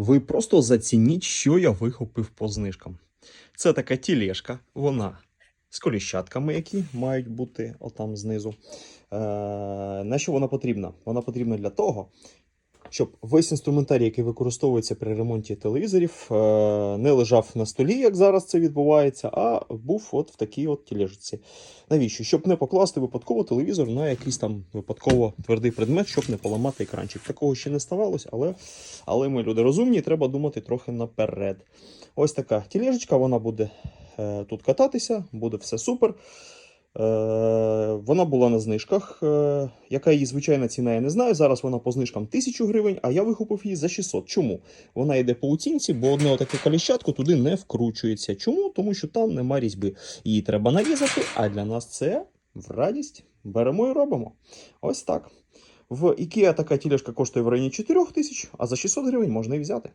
Ви просто зацініть, що я вихопив по знижкам. Це така тілешка, вона з коліщатками, які мають бути отам знизу. Е, на що вона потрібна? Вона потрібна для того, щоб весь інструментарій, який використовується при ремонті телевізорів, е, не лежав на столі, як зараз це відбувається, а був от в такій от тілежці. Навіщо? Щоб не покласти випадково телевізор на якийсь там випадково твердий предмет, щоб не поламати екранчик. Такого ще не ставалося, але, але ми люди розумні, треба думати трохи наперед. Ось така тілежечка, вона буде е, тут кататися, буде все супер. Е, вона була на знижках. Е, яка її звичайна ціна, я не знаю. Зараз вона по знижкам 1000 гривень, а я викупив її за 600. Чому? Вона йде по оцінці, бо одне отаке коліщатко туди не вкручується. Чому? Тому що там нема різьби. Її треба нарізати, а для нас це в радість. Беремо і робимо. Ось так. В IKEA така тілешка коштує в районі 4 тисяч, а за 600 гривень можна і взяти.